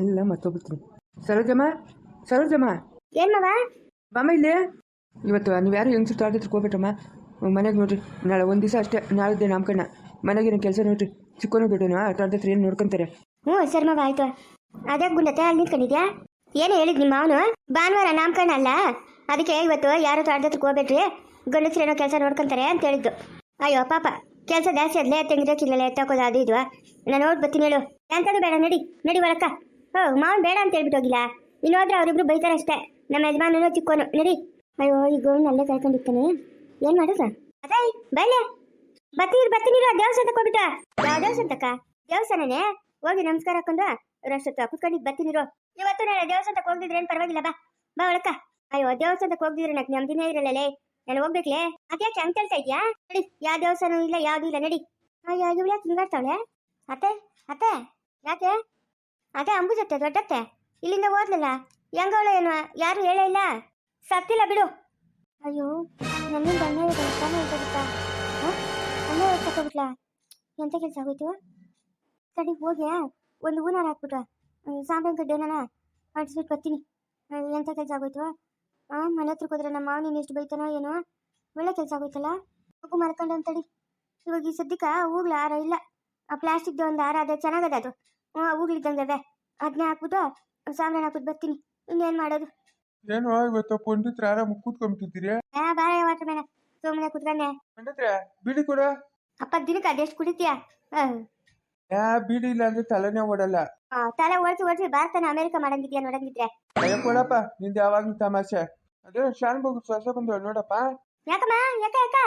ಎಲ್ಲ ಮರ್ತೋಗ್ಬಿಡ್ತೀನಿ. ಸರೋಜಮ್ಮ ಸರೋಜಮ್ಮ ಏನ್ ಮವ? ಬಾಮ ಇಲ್ಲಿ? ಇವತ್ತು ನೀವು ಯಾರು ಹೆಂಗ್ಸು ತೋಟದ ಹತ್ರಕ್ಕೆ ಹೋಗ್ಬಿಟ್ರಮ್ಮ ಮನೆಗೆ ನೋಡ್ರಿ ನಾಳೆ ಒಂದು ದಿವಸ ಅಷ್ಟೇ ನಾಳೆ ನಾಮಕಣ್ಣ ಮನೆಗೇನು ಕೆಲಸ ನೋಡ್ರಿ ಚಿಕ್ಕನೂ ದೊಡ್ಡನು ತೋಟದ ಹತ್ರ ಏನು ನೋಡ್ಕೊಂತಾರೆ? ಹ್ಞೂ ಸರಿ ಮವ ಆಯ್ತು. ಅದೇ ಗುಂಡತ್ತೆ ಅಲ್ಲಿ ನಿಂತ್ಕೊಂಡಿದ್ಯಾ? ಏನು ಹೇಳಿದ್ ನಿಮ್ಮ ಅವನು ಭಾನುವಾರ ನಾಮಕರಣ ಅಲ್ಲ? ಅದಕ್ಕೆ ಇವತ್ತು ಯಾರು ತೋಟದತ್ರಕ್ಕೆ ಹೋಗ್ಬೇಡ್ರಿ? ಗಂಡಸ್ರೇನೋ ಕೆಲಸ ನೋಡ್ಕೊಂತಾರೆ ಅಂತ ಹೇಳಿದ್ದು. ಅಯ್ಯೋ ಪಾಪ. ಕೆಲಸ ಜಾಸ್ತಿ ಆದ್ಲೆ ತೆಂಗಿರಕ್ಕಿಲ್ಲ ಎತ್ತಾಕೋದು ಅದು ಇದು. ನಾನು ನೋಡಿ ಬರ್ತೀನಿ ಹೇಳು. ಎಂಥದ್ದು ಬೇಡ ನಡಿ ನಡಿ ಒಳಕ್ಕ. ಹೋ, ಮಾವನ್ ಬೇಡ ಅಂತ ಹೇಳ್ಬಿಟ್ಟು ಹೋಗಿಲ್ಲ. ಇನ್ನೋದ್ರೆ ಅವರಿಬ್ರು ಬೈತಾರೆ ಅಷ್ಟೇ. ನಮ್ಮ ಯಜಮಾನನು ಚಿಕ್ಕೋನು. ನಡಿ. ಅಯ್ಯೋ ಈಗ ಅವ್ನು ಅಲ್ಲೇ ಕರ್ಕೊಂಡಿರ್ತಾನೆ ಏನ್ ಮಾಡುದ ಅದೇ ಬೈಲೆ ಬರ್ತೀನಿ ಬತ್ತೀನಿ ದೇವಸ್ಥಾನ ಹೋಗ್ಬಿಟ್ಟ ಯಾವ ದೇವಸ್ಥಾನಕ್ಕ ದೇವಸ್ಥಾನನೇ ಹೋಗಿ ನಮಸ್ಕಾರ ಹಾಕೊಂಡು ಅಷ್ಟೊತ್ತು ಕುತ್ಕೊಂಡಿದ್ ಬತ್ತೀನಿರು ಇವತ್ತು ನಾನು ದೇವಸ್ಥಾನಕ್ಕೆ ಹೋಗಿದ್ರೆ ಏನು ಪರವಾಗಿಲ್ಲ, ಬಾ. ಬಾ ಒಳಕ ಅಯ್ಯೋ ದೇವಸ್ಥಾನಕ್ಕೆ ಹೋಗ್ದಿದ್ರೆ ನಮ್ ದಿನ ಇರಲ್ಲಲೇ. ನಾನು ಹೋಗ್ಬೇಕ್ಲೆ? ಅದ್ಯಾಕೆ ಅಂತ ಕೇಳ್ತಾ ಇದ್ಯಾ? ನಡಿ ಯಾವ ದೇವಸ್ಥಾನ ಇಲ್ಲ, ಯಾವ್ದು ಇಲ್ಲ, ನಡಿ. ಅಯ್ಯೋ, ಇವಳು ಯಾಕೆ ಅತ್ತೆ ಅತ್ತೆ, ಯಾಕೆ? ಅದೇ ಅಂಬುಜತ್ತೆ ದೊಡ್ಡತ್ತೆ ಇಲ್ಲಿಂದ ಓದ್ಲಲ್ಲ ಹೆಂಗವಳು ಏನು? ಯಾರು ಹೇಳೇ ಇಲ್ಲ? ಸತ್ತಿಲ್ಲ ಬಿಡು. ಅಯ್ಯೋ, ನನ್ನಿಂದ ತಾನೇ ಹೇಳ್ತಾ ಅನ್ಯಾಯ ತಗೋಬಿಟ್ಲಾ ಎಂತ ಕೆಲಸ ಆಗೋಯ್ತು? ತಡಿ, ಹೋಗಿ ಒಂದು ಹೂನಾರ ಹಾಕ್ಬಿಟ್ರ. ಸಾಂಬ್ರಾನ್ ಕಡ್ಡಿ ಏನಾನ ಅಡ್ಸ್ಬಿಟ್ಟು ಬರ್ತೀನಿ. ಎಂತ ಕೆಲಸ ಆಗೋಯ್ತು? ಆ, ಮನೆ ಹತ್ರಕ್ಕೆ ಹೋದ್ರೆ ನಮ್ಮ ಮಾವನ ಎಷ್ಟು ಬೈತಾನೋ ಏನೋ? ಒಳ್ಳೆ ಕೆಲಸ ಆಗೋಯ್ತಲ್ಲ? ಮಗು ಮರ್ಕೊಂಡು ಅಂತಡಿ ಇವಾಗ ಈ ಸದ್ಯಕ್ಕೆ ಹೂಗ್ಲ ಹಾರ ಇಲ್ಲ. ಆ ಪ್ಲಾಸ್ಟಿಕ್ದು ಒಂದು ಹಾರ, ಅದೇ ಚೆನ್ನಾಗದ ಅದು. ಹ್ಞೂ ಹೂಗಳಿದ್ದಂಗೆ ಅದೇ ಅದನ್ನೇ ಹಾಕ್ಬಿಟ್ಟು ಸಾಂಬ್ರಾನ್ ಹಾಕ್ಬಿಟ್ಟು ಬರ್ತೀನಿ. ಇನ್ನೇನು ಮಾಡೋದು? ಏನು ಇವತ್ತು ಪಂಡಿತ್ರ ಆರಾಮ ಕೂತ್ಕೊಂಬಿಟ್ಟಿದ್ದೀರಿ? ಆ ಬಾರ ವಾಟರ್ ಮ್ಯಾನ ಸುಮ್ಮನೆ ಕುತ್ಕೊಂಡೆ. ಪಂಡಿತ್ರ ಬಿಡಿ ಕೊಡ. ಅಪ್ಪ ದಿನಕ್ಕೆ ಅದೆಷ್ಟು ಕುಡಿತೀಯ? ಯಾ ಬಿಡಿ ಇಲ್ಲ ಅಂದ್ರೆ ತಲೆನೇ ಓಡಲ್ಲ. ತಲೆ ಓಡಿಸಿ ಓಡಿಸಿ ಭಾರತನ ಅಮೆರಿಕ ಮಾಡಂಗಿದ್ಯಾ ನೋಡಂಗಿದ್ರೆ? ಅಯ್ಯ ಕೊಡಪ್ಪ ನಿಂದ ಯಾವಾಗ್ಲೂ ತಮಾಷೆ. ಅದೇ ಶಾನ್ ಬಗ್ಗೆ ಸ್ವಸ ಬಂದು ನೋಡಪ್ಪ. ಯಾಕಮ್ಮ ಯಾಕ ಯಾಕ?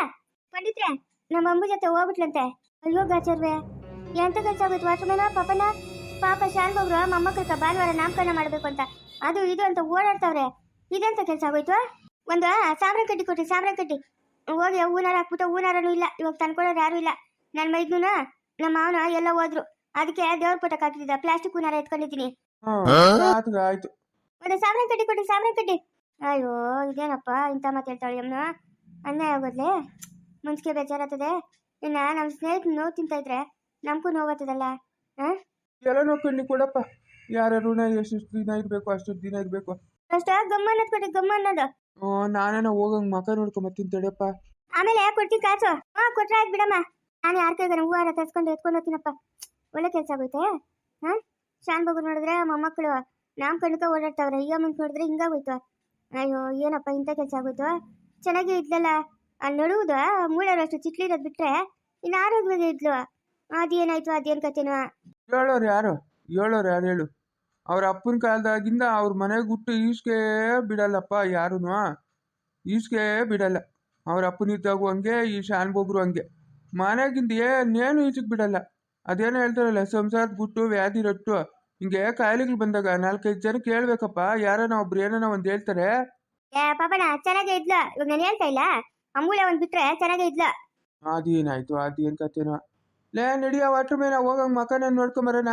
ಪಂಡಿತ್ರೆ ನಮ್ಮ ಅಮ್ಮ ಜೊತೆ ಹೋಗ್ಬಿಟ್ಲಂತೆ. ಅಯ್ಯೋ ಗಾಚರ್ವೆ. ಎಂತ ಕೆಲಸ ವಾಟರ್ ಮ್ಯಾನ ಪಾಪನ? ಪಾಪ ಶಾನ್ ಹೋಗ್ರು ಮೊಮ್ಮಕ್ಕಳ ಭಾನುವಾರ ನಾಮಕರಣ ಮಾಡ್ಬೇಕು ಅಂತ. ಅದು ಇದು ಅಂತ ಓಡಾಡ್ತಾವ್ರೆ. ಇದೆಂತ ಕೆಲಸ ಆಗೋಯ್ತು? ಒಂದು ಸಾವಿರ ಕಟ್ಟಿ ಕೊಟ್ಟಿ ಸಾವಿರ ಕಟ್ಟಿ ಹೋಗಿ ಹೂನಾರ ಹಾಕ್ಬಿಟ್ಟು ಹೂನಾರನೂ ಇಲ್ಲ ಇವಾಗ ತಂದ್ಕೊಡೋರು ಯಾರು ಇಲ್ಲ. ನನ್ನ ಮೈದ್ನು ನಮ್ಮ ಮಾವನ ಎಲ್ಲ ಹೋದ್ರು. ಅದಕ್ಕೆ ದೇವ್ರ ಪುಟಕ್ಕೆ ಹಾಕಿದ್ದ ಪ್ಲಾಸ್ಟಿಕ್ ಹೂನಾರ ಎತ್ಕೊಂಡಿದ್ದೀನಿ. ಆಯ್ತು ಒಂದು ಸಾವಿರ ಕಟ್ಟಿ ಕೊಟ್ಟಿ ಸಾವಿರ ಕಟ್ಟಿ ಅಯ್ಯೋ ಇದೇನಪ್ಪ ಇಂಥ ಮಾತು ಹೇಳ್ತಾಳೆ ಯಮ್ನ. ಅನ್ಯಾಯ ಆಗೋದ್ಲೆ? ಮುಂಚೆ ಬೇಜಾರಾಗ್ತದೆ. ಇನ್ನ ನಮ್ಮ ಸ್ನೇಹಿತರು ನೋವು ತಿಂತ ಇದ್ರೆ ನಮಗೂ ನೋವಾಗ್ತದಲ್ಲ ಹಾಂ? ಎಲ್ಲ ನೋಡ್ಕೊಂಡು ಕೊಡಪ್ಪ. ಯಾರ ಋಣ ಎಷ್ಟೆಷ್ಟು ದಿನ ಇರ್ಬೇಕು ಅಷ್ಟು ದಿನ ಇರ್ಬೇಕು. ಅಷ್ಟ ಗಮ್ಮ ಕೊಡಿ ಕೊಟ್ಟು ಗಮ್ಮ ಅನ್ನೋದು. ಹ್ಞೂ ನಾನೇನ ಹೋಗಂಗ್ ಮಕ ನೋಡ್ಕೊಂಬತ್ತೀನಿ ತಡಿಯಪ್ಪ. ಆಮೇಲೆ ಕೊಡ್ತೀನಿ ಕಾಸು. ಹಾ ಕೊಟ್ರೆ ಆಯ್ತು ಬಿಡಮ್ಮ. ನಾನು ಯಾರ ಕೈಗಾರ ಹೂವಾರ ತರ್ಸ್ಕೊಂಡು ಎತ್ಕೊಂಡು ಹೋಗ್ತೀನಪ್ಪ. ಒಳ್ಳೆ ಕೆಲಸ ಆಗೋಯ್ತೆ? ಹಾ? ಶಾನ್ ಬಗು ನೋಡಿದ್ರೆ ಮೊಮ್ಮಕ್ಕಳು ನಾಮ್ ಕಣ್ಕ ಓಡಾಡ್ತಾವ್ರೆ. ಈಗ ಮುಂದೆ ನೋಡಿದ್ರೆ ಹಿಂಗಾಗೋಯ್ತು. ಅಯ್ಯೋ ಏನಪ್ಪ ಇಂಥ ಕೆಲಸ ಆಗೋಯ್ತು? ಚೆನ್ನಾಗೇ ಇದ್ಲಲ್ಲ. ಅಲ್ಲಿ ನಡುವುದು ಮೂಳರಷ್ಟು ಚಿಟ್ಲಿರೋದು ಬಿಟ್ರೆ ಇನ್ನು ಆರೋಗ್ಯವಾಗಿ ಇದ್ಲು. ಅದೇನಾಯ್ತು ಅದೇನು ಕತೆನೋ. ಹೇಳೋರು ಯಾರು? ಹೇಳೋರು ಯಾರು ಹೇಳು? ಅವ್ರ ಅಪ್ಪನ ಕಾಲದಾಗಿಂದ ಅವ್ರ ಮನೆಗೆ ಹುಟ್ಟು ಈಸ್ಗೆ ಬಿಡಲ್ಲಪ್ಪ ಯಾರೂ ಈಸ್ಗೆ ಬಿಡಲ್ಲ. ಅವ್ರ ಅಪ್ಪನಿದ್ದಾಗೂ ಹಂಗೆ ಈ ಶಾನ್ ಬೋಗ್ರು ಹಂಗೆ. ಮನೆಗಿಂದ ಏನೇನು ಈಚೆಗೆ ಬಿಡಲ್ಲ. ಅದೇನು ಹೇಳ್ತಾರಲ್ಲ ಸಂಸಾರದ ಗುಟ್ಟು ವ್ಯಾಧಿ ರಟ್ಟು. ಹಿಂಗೆ ಕಾಯಿಲೆಗಳು ಬಂದಾಗ ನಾಲ್ಕೈದು ಜನ ಕೇಳ್ಬೇಕಪ್ಪ. ಯಾರನ ಒಬ್ರು ಏನಾನ ಒಂದು ಹೇಳ್ತಾರೆ. ಪಾಪಣ ಚೆನ್ನಾಗೇ ಇದ್ಲು. ಇವಾಗ ನಾನು ಹೇಳ್ತಾ ಇಲ್ಲ. ಒಂದು ಬಿಟ್ರೆ ಚೆನ್ನಾಗೇ ಇದ್ಲು. ಅದೇನಾಯ್ತು? ಅದೇನು ಕತೆನೋ ಲೇ ನಡಿಯ ವಾಟ್ರ್ ಮೇಲೆ ಹೋಗಂಗ್ ಮಕನ ನೋಡ್ಕೊಂಬರೋಣ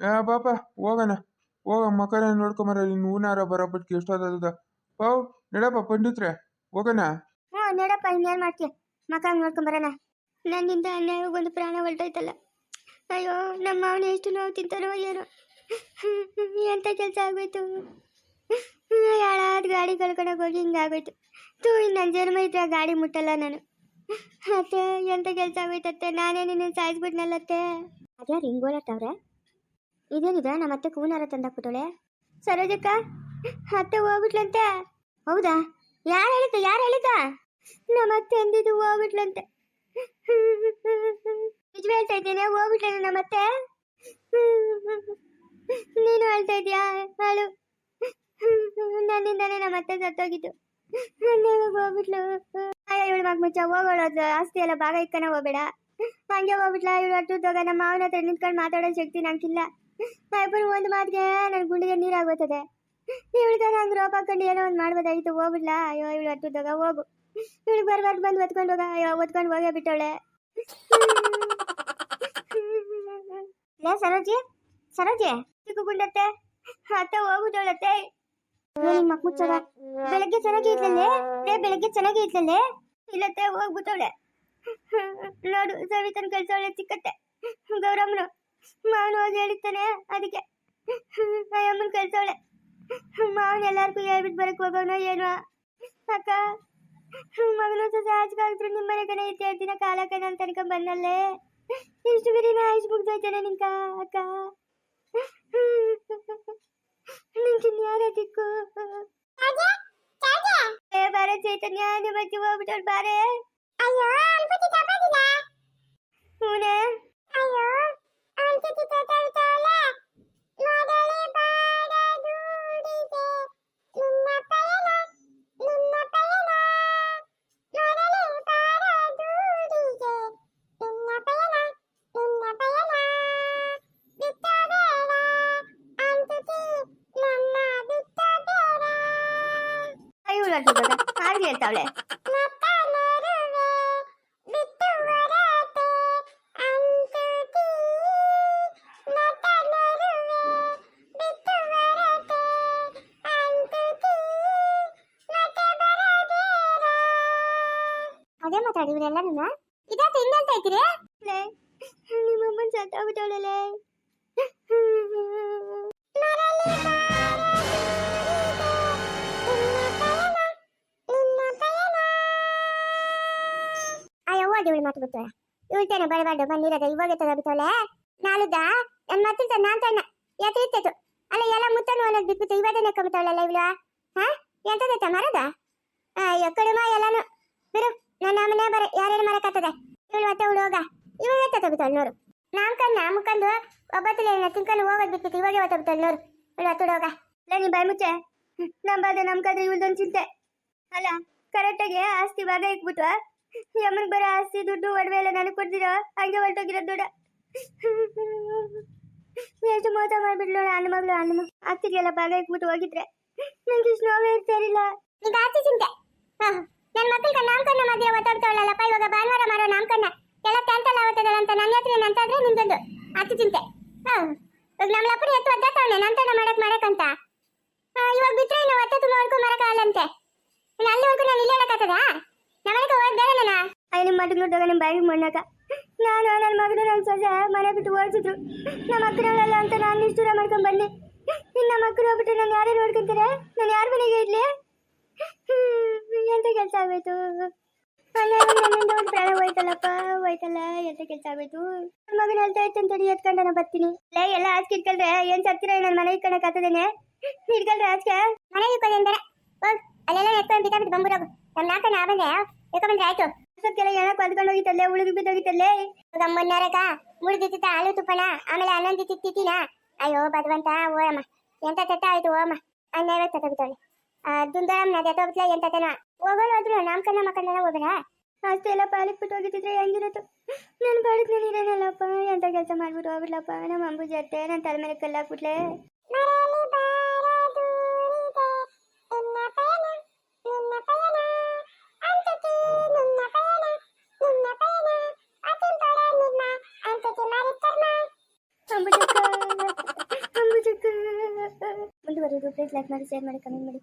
ಏ, ಪಾಪ, ಹೋಗೋಣ. ಹೋಗಂಗ್ ಮಕನ ನೋಡ್ಕೊಂಬರ ಇನ್ನು ಹೂನಾರ ಬರೋಬ್ಬಟ್ಟಿಗೆ ಎಷ್ಟೊತ್ತದ ಪಾವ್ ನಡಪ್ಪ, ಪಂಡಿತ್ರೆ, ಹೋಗೋಣ. ಹ್ಞೂ, ನೋಡಪ್ಪ, ಇನ್ನೇನು ಮಾಡ್ತೀಯ? ಮಕ್ಕ ನೋಡ್ಕೊಂಬರೋಣ ನನ್ನಿಂದ ಒಂದು ಪ್ರಾಣ ಹೊರಟೋಯ್ತಲ್ಲ. ಅಯ್ಯೋ, ನಮ್ಮ ಮಾವನ ಎಷ್ಟು ನೋವು ತಿಂತಾರೋ ಏನೋ. ಎಂಥ ಕೆಲಸ ಆಗೋಯ್ತು? ಯಾಳಾದ ಗಾಡಿ ಕಳ್ಕೊಂಡೋಗಿ ಹೋಗಿ ಹಿಂಗಾಗೋಯ್ತು. ತೂ ಇನ್ನು ನನ್ನ ಜನ್ಮ ಇದ್ರೆ ಗಾಡಿ ಮುಟ್ಟಲ್ಲ ನಾನು. ಅತ್ತೆ, ಎಂತ ಕೆಲಸ ಆಗೋಯ್ತತ್ತೆ? ನಾನೇ ನಿನ್ನ ಸಾಯಿಸ್ಬಿಟ್ನಲ್ಲತ್ತೆ ಅದ್ಯಾ ಓಡಾಡ್ತಾವ್ರೆ ಇದೇನಿದೆ? ನಮ್ಮ ಅತ್ತೆ ಕೂನಾರ ತಂದಾಕ್ಬಿಟ್ಟಳೆ ಸರೋಜಕ್ಕ, ಅತ್ತೆ ಹೋಗ್ಬಿಟ್ಲಂತೆ. ಹೌದಾ? ಯಾರು ಹೇಳಿದ್ದ? ಯಾರು ಹೇಳಿದ್ದ? ನಮ್ಮ ಅತ್ತೆ ಅಂದಿದ್ದು ಹೋಗ್ಬಿಟ್ಲಂತೆ. ನಿಜ ಹೇಳ್ತಾ ಇದ್ದೇನೆ, ಹೋಗ್ಬಿಟ್ಲೇನೆ ನಮ್ಮ ಅತ್ತೆ. ನೀನು ಹೇಳ್ತಾ ಇದೀಯಾ ಹಾಳು. ನನ್ನಿಂದಾನೇ ನಮ್ಮ ಅತ್ತೆ ಸತ್ತೋಗಿದ್ದು. ಹೋಗ್ಬಿಟ್ಲು. ಇವಳು ಮಗ ಮುಚ್ಚ ಹೋಗೋಳೋದು ಆಸ್ತಿ ಎಲ್ಲ ಭಾಗ ಇಕ್ಕನ ಹೋಗ್ಬೇಡ. ಹಂಗೆ ಹೋಗ್ಬಿಟ್ಲ, ಇವಳು ಅಟ್ಟುದಾಗ ನಮ್ಮ ಮಾವನ ಹತ್ರ ನಿಂತ್ಕೊಂಡು ಮಾತಾಡೋ ಶಕ್ತಿ ನಂಗಿಲ್ಲ. ಇಬ್ಬರು ಒಂದು ಮಾತಿಗೆ ನನ್ನ ಗುಂಡಿಗೆ ನೀರಾಗೋತದೆ ಇವಳಿಗೆ ನಂಗೆ ರೋಪ ಹಾಕೊಂಡು ಏನೋ ಒಂದು ಮಾಡ್ಬೋದಾಗಿತ್ತು, ಹೋಗ್ಬಿಡ್ಲ? ಅಯ್ಯೋ, ಇವಳು ಅಟ್ಟುದಾಗ ಹೋಗು. ಇವಳಿಗೆ ಬರ್ಬಾರ್ದು, ಬಂದು ಒತ್ಕೊಂಡು ಹೋಗ. ಅಯ್ಯೋ ಒತ್ಕೊಂಡು ಹೋಗೇ ಬಿಟ್ಟವಳೆ. ಸರೋಜಿ ಸರೋಜಿ ಚಿಕ್ಕ ಗುಂಡತ್ತೆ. ಅತ್ತೆ ಮುಚ್ಚೋದ ಬೆಳಗ್ಗೆ ಚೆನ್ನಾಗಿ ಇದ್ಲಲ್ಲೇ? ಲೇ, ಬೆಳಗ್ಗೆ ಚೆನ್ನಾಗಿ ಇದ್ಲಲ್ಲೇ? ಇಲ್ಲತ್ತೆ ಹೋಗ್ಬಿಟ್ಟವಳೆ ನೋಡು, ಸವಿತನ ಕಳ್ಸವಳೆ ಚಿಕ್ಕತ್ತೆ. ಗೌರಮ್ಮನು ಮಾವನು ಹೋಗಿ ಹೇಳಿರ್ತಾನೆ ಅದಕ್ಕೆ. ಅಯ್ಯಮ್ಮನ ಕಳ್ಸವಳೆ ಮಾವನ ಎಲ್ಲಾರ್ಗೂ ಹೇಳ್ಬಿಟ್ಟು ಬರಕ್ ಹೋಗೋಣ ಏನೋ? ಅಕ್ಕ, ಮಗನ ಸೊಸೆ ಆಚೆಗಾಗಿದ್ರು ನಿಮ್ಮ ಮನೆಗನೆ ಇತ್ತು ಎರಡು ದಿನ ಕಾಲಕ್ಕೆ ನಾನು ತನ್ಕೊಂಡ್ ಬಂದಲ್ಲೇ? ಇಷ್ಟು ಬಿರಿನ ಆಯ್ಸ್ ಮುಗ್ದೋಯ್ತಾನೆ ನಿಂಕ ಅಕ್ಕ? ನಿಂಗೆ ಯಾರ ದಿಕ್ಕು ಬಾರೆ ಚೈತನ್ಯ ನಿಮ್ಮ ಅಜ್ಜಿ ಹೋಗ್ಬಿಟ್ಟವ್ರು ಬಾರೆ ಅಯ್ಯೋ ಅನ್ಪತಿ ತಪ್ಪದಿಲ್ಲ ಹೂನೆ ಅಯ್ಯೋ ಹೇಳ್ತಾವಳೆ ಅದೇ ಮಾತಾಡಿ ಇವರೆಲ್ಲರೂ ಇದಾತ ಇನ್ನಂತ ಐತಿರಿ ನಿಮ್ಮಮ್ಮನ್ ಸತ್ತೋಗ್ಬಿಟ್ಟವಳಲೆ ಅಯ್ಯವ್ವ ಇವಳು ಮಾತು ಬಿಟ್ಟು ಇವಳ್ತೇನೆ ಬರಬಾರ್ದು ಬಂದಿರೋದ ಇವಾಗ ತಗೋಬಿಟ್ಟವಳೆ ನಾಳುದ ನನ್ನ ಮತ್ತಿರ್ತ ನಾನ್ ತಣ್ಣ ಯಾಕೆ ಇತ್ತಿತ್ತು ಅಲ್ಲ, ಎಲ್ಲ ಮುತ್ತನು ಅನ್ನೋದು ಬಿಟ್ಬಿಟ್ಟು ಇವಾಗನೇ ನೆಕ್ಕೊಂಬಿಟ್ಟವಳಲ್ಲ ಇವಳು? ಹಾ? ಎಂತದೈತ ಮರದ? ಅಯ್ಯೋ, ಕಡಿಮ ಎಲ್ಲಾನು. ಬಿಡು ನನ್ನ ಮನೆ ಬರ, ಯಾರೇನು ಮರಕತ್ತದೆ ಇವಳು ಮತ್ತೆ ಹೋಗ. ಇವಾಗ ತಗೋತಾಳೆ ನೋಡು. ಕಣ್ಣ ಮುಕ್ಕಂದು ಒಬ್ಬತ್ತಲೇ ತಿನ್ಕೊಂಡು ಹೋಗೋದು ಬಿಟ್ಬಿಟ್ಟು ಇವಾಗೆ ಒತ್ತಬಿಟ್ಟವಳು ನೋಡು. ಇವಳು ಹತ್ತು ಹೋಗ. ಇಲ್ಲ ನೀ ಬಾಯ್ ಮುಚ್ಚೆ? ನಂಬಾದೆ ನಮ್ಕಾದ್ರೆ ಇವಳ್ದೊಂದು ಚಿಂತೆ. ಅಲ್ಲ ಕರೆಕ್ಟಾಗಿ ಆಸ್ತಿ ಭಾಗ ಇಕ್ಬಿಟ್ಟು ಯಮ್ಮನಿಗೆ ಬರೋ ಆಸ್ತಿ ದುಡ್ಡು ಒಡವೆ ಎಲ್ಲ ನನಗೆ ಕೊಡ್ತಿರೋ? ಹಂಗೆ ಹೊರಟೋಗಿರೋ ದುಡ್ಡ ಎಷ್ಟು ಮೋಸ ಮಾಡ್ಬಿಡ್ಲು ಅಣ್ಣ ಮಗಳು, ಅಣ್ಣ ಆಗ್ತಿರ್ಲಿಲ್ಲ, ಭಾಗ ಇಟ್ಬಿಟ್ಟು ಹೋಗಿದ್ರೆ. ನಂಗೆ ಇಷ್ಟು ನೋವೇ ಇರ್ತಾರಿಲ್ಲ ಈಗ ಆಚೆ ಚಿಂತೆ. ನನ್ನ ಮಕ್ಕಳಿಗೆ ನಾಮಕರಣ ಮದುವೆ ಒತ್ತಾಡ್ತಾವಳಲ್ಲಪ್ಪ ಇವಾಗ ಭಾನುವಾರ ಮಾಡೋ ನಾಮಕರಣ ಎಲ್ಲ ಕ್ಯಾನ್ಸಲ್ ಆಗುತ್ತದಲ್ಲ ಅಂತ ನನ್ನ ಹತ್ರ ಏನಂತಾದ್ರೆ ನಿಮ್ದೊಂದು ಆಚೆ ಚಿಂತೆ. ಹಾ ನಮ್ಮ ಅಪ್ಪನ ಎತ್ತು ಒದ್ದಾಡ್ತಾವನೆ ನಾಮಕರಣ ಮಾಡಕ್ ಮಾಡಕ್ಕಂತ ಆ, ಇವಾಗ ಬಿಟ್ರೆ ಇನ್ನು ಹೊತ್ತೆ ತುಂಬ ಹೊಡ್ಕೊಂಡ್ ಬರಕ್ಕಾಗಲ್ಲಂತೆ ಇನ್ನು ಅಲ್ಲಿವರೆಗೂ ನಾನು ಇಲ್ಲಿ ಹೇಳಕ್ಕಾಗ್ತದ ನಮ್ಮನೆಗೆ ಹೋಗಿ ಬೇರೆ ನಾನು ಅಯ್ಯ ನಿಮ್ಮ ಬಾಯಿಗೆ ಮಣ್ಣಾಕ. ನಾನು ನನ್ನ ಮಗನ ನನ್ನ ಸೊಸೆ ಮನೆ ಬಿಟ್ಟು ಓಡಿಸಿದ್ರು. ನಮ್ಮ ಮಕ್ಕಳಲ್ಲ ಅಂತ ನಾನು ನಿಷ್ಠೂರ ಮಾಡ್ಕೊಂಡ್ ಬಂದೆ. ಇನ್ನು ನಮ್ಮ ಮಕ್ಕಳು ಹೋಗ್ಬಿಟ್ಟು ನಾನು ಯಾರೇ ನೋಡ್ಕೊಂತಾರೆ? ನಾನು ಯಾರ ಮನೆಗೆ ಇಡ್ಲಿ ಎಂತ ಕೆಲಸ ಆಗೋಯ್ತು ನನ್ನಿಂದ ಒಂದು ಪ್ರಾಣ ಹೋಯ್ತಲ್ಲಪ್ಪ, ಹೋಯ್ತಲ್ಲ, ಎಂತ ಕೆಲಸ ಆಗೋಯ್ತು ನನ್ನ ಮಗನ ಹೇಳ್ತಾ ಇತ್ತು ಅಂತ ಎತ್ಕೊಂಡು ನಾನು ಬರ್ತೀನಿ. ಲೇ, ಎಲ್ಲ ಆಚೆ ಇಟ್ಕೊಂಡ್ರೆ ಏನ್ ಸತ್ತಿರ ನನ್ನ ಮನೆ ಇಟ್ಕೊಳಕ್ ಹತ್ತದೇನೆ ಇಟ್ಕೊಂಡ್ರೆ ಆಚೆ? ಮನೆ ಇಟ್ಕೊಳ್ಳಿ ಅಂದರೆ ಅಲ್ಲೆಲ್ಲ ಎತ್ಕೊಂಡು ಬಿಟ್ಟಾಬಿಟ್ಟು ಬಂದ್ಬಿಡೋಗು ನಮ್ಮ ನಾಲ್ಕ ನಾ ಬಂದೆ ಎತ್ಕೊಂಡ್ರೆ ಆಯ್ತು. ಅಷ್ಟೊತ್ತಿಗೆಲ್ಲ ಏನೋ ಕಲ್ತ್ಕೊಂಡು ಹೋಗಿತ್ತಲ್ಲೇ ಉಳಿದು ಬಿದ್ದೋಗಿತ್ತಲ್ಲೇ ಮೊನ್ನರಕ ಮುಳಿದಿತ್ತ ಹಾಲು ತುಪ್ಪಣ ಆಮೇಲೆ ಹನ್ನೊಂದು ತಿತ್ತಿನ ಅಯ್ಯೋ ಬದವಂತ ಓಯಮ್ಮ ಎಂತ ತೆತ್ತ ಆಯ್ತು ಓಮ್ಮ. ಅನ್ಯಾಯ ತಗೋಬಿಟ್ಟವಳೆ ದುಂದರಮ್ಮ ನದಿ ತಗೋಬಿಟ್ಲ ಎಂತ ತೆನ. ಹೋಗೋಣ ಹೋದ್ರು ಕಣ್ಣ ಮಕ್ಕಳನ್ನೆಲ್ಲ ಹೋಗೋಣ ಅಷ್ಟೇ ಎಲ್ಲ ಪಾಲಿಗೆ ಬಿಟ್ಟು ಹೋಗಿದ್ದಿದ್ರೆ ಹೆಂಗಿರುತ್ತೋ? ನನ್ನ ಪಾಲಿಗೆ ನಾನು ಇರೋಣಲ್ಲಪ್ಪ ಎಂತ ಕೆಲಸ ಮಾಡ್ಬಿಟ್ಟು ಹೋಗ್ಬಿಡ್ಲಪ್ಪ ನಮ್ಮ ಅಂಬು ಜೊತೆ ನನ್ನ ತಲೆ ಮೇಲೆ ಕಲ್ಲಾಕ್ಬಿಟ್ಲೆ ಪ್ಲೀಸ್ ಲೈಕ್ ಮಾಡಿ ಶೇರ್ ಮಾಡಿ ಕಮೆಂಟ್ ಮಾಡಿ.